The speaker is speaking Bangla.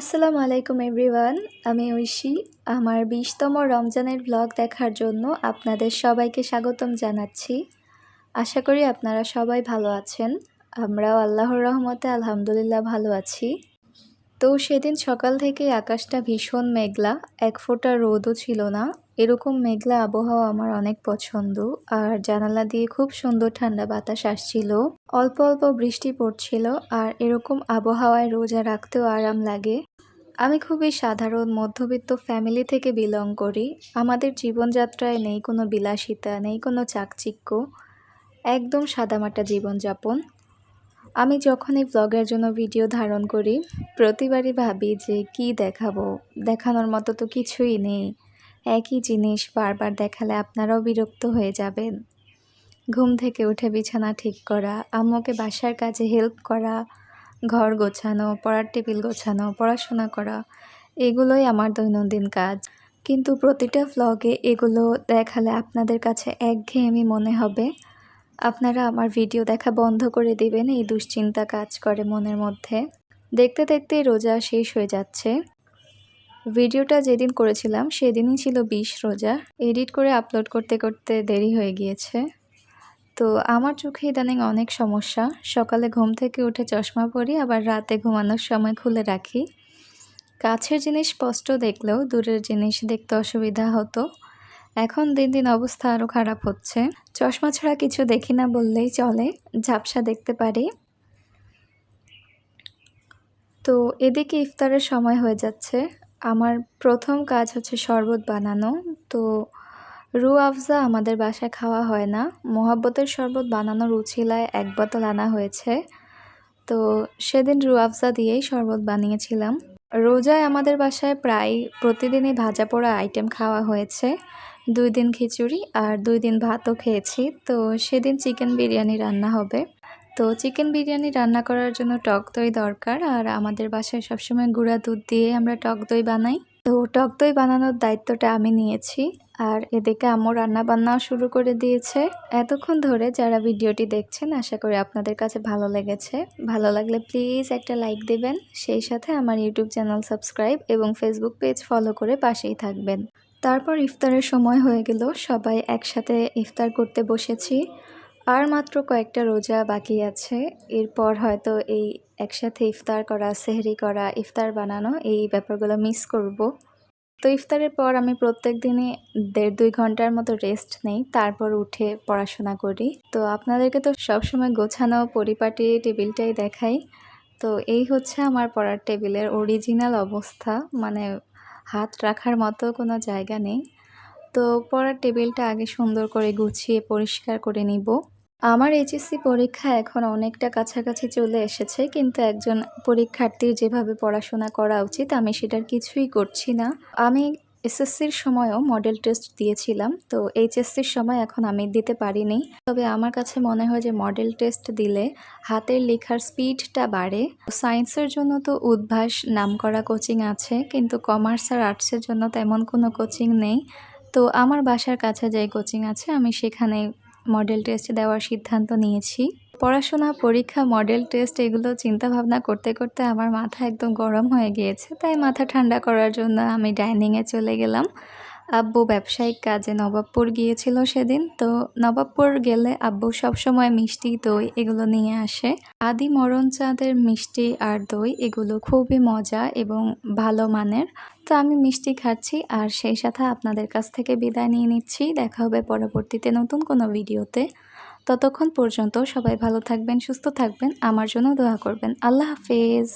আসসালামু আলাইকুম এভরিওয়ান, আমি ঐশী। আমার বিশতম রমজানের ব্লগ দেখার জন্য আপনাদের সবাইকে স্বাগতম জানাচ্ছি। আশা করি আপনারা সবাই ভালো আছেন। আমরাও আল্লাহর রহমতে আলহামদুলিল্লাহ ভালো আছি। তো সেদিন সকাল থেকে আকাশটা ভীষণ মেঘলা, এক ফোঁটা রোদও ছিল না। এরকম মেঘলা আবহাওয়া আমার অনেক পছন্দ। আর জানালা দিয়ে খুব সুন্দর ঠান্ডা বাতাস আসছিল। অল্প অল্প বৃষ্টি পড়ছিল, আর এরকম আবহাওয়ায় রোজা রাখতেও আরাম লাগে। আমি খুবই সাধারণ মধ্যবিত্ত ফ্যামিলি থেকে বিলং করি। আমাদের জীবনযাত্রায় নেই কোনো বিলাসিতা, নেই কোনো চাকচিক্য, একদম সাদামাটা জীবনযাপন। আমি যখনই ব্লগের জন্য ভিডিও ধারণ করি, প্রতিবারই ভাবি যে কি দেখাবো? দেখানোর মতো তো কিছুই নেই। একই জিনিস বারবার দেখালে আপনারাও বিরক্ত হয়ে যাবেন। ঘুম থেকে উঠে বিছানা ঠিক করা, আম্মুকে বাসার কাজে হেল্প করা ঘর গোছানো, পড়ার টেবিল গোছানো, পড়াশোনা করা, এগুলোই আমার দৈনন্দিন কাজ। কিন্তু প্রতিটা ভ্লগে এগুলো দেখালে আপনাদের কাছে একঘেয়েমি মনে হবে। আপনারা আমার ভিডিও দেখা বন্ধ করে দিবেন, এই দুশ্চিন্তা কাজ করে মনের মধ্যে। দেখতে দেখতে রোজা শেষ হয়ে যাচ্ছে। ভিডিওটা যেদিন করেছিলাম, সেদিনই ছিল বিশ রোজা। এডিট করে আপলোড করতে করতে দেরি হয়ে গিয়েছে। তো আমার চোখে ইদানিং অনেক সমস্যা। সকালে ঘুম থেকে উঠে চশমা পরি, আবার রাতে ঘুমানোর সময় খুলে রাখি। কাছের জিনিস স্পষ্ট দেখলেও দূরের জিনিস দেখতে অসুবিধা হতো। এখন দিন দিন অবস্থা আরও খারাপ হচ্ছে। চশমা ছাড়া কিছু দেখি না বললেই চলে, ঝাপসা দেখতে পারি। তো এদিকে ইফতারের সময় হয়ে যাচ্ছে। আমার প্রথম কাজ হচ্ছে শরবত বানানো। তো রু আফজা আমাদের বাসায় খাওয়া হয় না। মোহাব্বতের শরবত বানানোর উছিলায় এক বোতল আনা হয়েছে। তো সেদিন রু আফজা দিয়েই শরবত বানিয়েছিলাম। রোজায় আমাদের বাসায় প্রায় প্রতিদিনই ভাজা পোড়া আইটেম খাওয়া হয়েছে। দুই দিন খিচুড়ি আর দুই দিন ভাতও খেয়েছি। তো সেদিন চিকেন বিরিয়ানি রান্না হবে। তো চিকেন বিরিয়ানি রান্না করার জন্য টক দই দরকার। আর আমাদের বাসায় সবসময় গুঁড়া দুধ দিয়ে আমরা টক দই বানাই। তো টক দই বানানোর দায়িত্বটা আমি নিয়েছি। আর এদিকে আম্মু রান্না বান্নাও শুরু করে দিয়েছে। এতক্ষণ ধরে যারা ভিডিওটি দেখছেন, আশা করি আপনাদের কাছে ভালো লেগেছে। ভালো লাগলে প্লিজ একটা লাইক দেবেন। সেই সাথে আমার ইউটিউব চ্যানেল সাবস্ক্রাইব এবং ফেসবুক পেজ ফলো করে পাশেই থাকবেন। তারপর ইফতারের সময় হয়ে গেল। সবাই একসাথে ইফতার করতে বসেছি। আর মাত্র কয়েকটা রোজা বাকি আছে। এরপর হয়তো এই একসাথে ইফতার করা, সেহরি করা, ইফতার বানানো, এই ব্যাপারগুলো মিস করব। তো ইফতারের পর আমি প্রত্যেক দিনই দেড় দুই ঘণ্টার মতো রেস্ট নেই, তারপর উঠে পড়াশোনা করি। তো আপনাদেরকে তো সবসময় গোছানো পরিপাটি টেবিলটাই দেখাই। তো এই হচ্ছে আমার পড়ার টেবিলের অরিজিনাল অবস্থা। মানে হাত রাখার মতো কোনো জায়গা নেই। তো পড়ার টেবিলটা আগে সুন্দর করে গুছিয়ে পরিষ্কার করে নিব। আমার এইচএসসি পরীক্ষা এখন অনেকটা কাছাকাছি চলে এসেছে, কিন্তু একজন পরীক্ষার্থীর যেভাবে পড়াশোনা করা উচিত, আমি সেটার কিছুই করছি না। আমি এসএসসির সময়ও মডেল টেস্ট দিয়েছিলাম, তো এইচএসসির সময় এখন আমি দিতে পারিনি। তবে আমার কাছে মনে হয় যে মডেল টেস্ট দিলে হাতের লেখার স্পিডটা বাড়ে। সায়েন্সের জন্য তো উদ্ভাস নাম করা কোচিং আছে, কিন্তু কমার্স আর আর্টসের জন্য তেমন কোনো কোচিং নেই। তো আমার বাসার কাছে যে কোচিং আছে, আমি সেখানে মডেল টেস্ট দেওয়ার সিদ্ধান্ত নিয়েছি। পড়াশোনা, পরীক্ষা মডেল টেস্ট এগুলো চিন্তা ভাবনা করতে করতে আমার মাথা একদম গরম হয়ে গিয়েছে। তাই মাথা ঠান্ডা করার জন্য আমি ডাইনিংয়ে চলে গেলাম। আব্বু ব্যবসায়িক কাজে নবাবপুর গিয়েছিল সেদিন, তো নবাবপুর গেলে আব্বু সবসময় মিষ্টি, দই এগুলো নিয়ে আসে। আদি মরণ চাঁদের মিষ্টি আর দই এগুলো খুবই মজা এবং ভালো মানের। তো আমি মিষ্টি খাচ্ছি আর সেই সাথে আপনাদের কাছ থেকে বিদায় নিয়ে নিচ্ছি। দেখা হবে পরবর্তীতে নতুন কোনো ভিডিওতে। ততক্ষণ পর্যন্ত সবাই ভালো থাকবেন, সুস্থ থাকবেন। আমার জন্য দোয়া করবেন। আল্লাহ হাফেজ।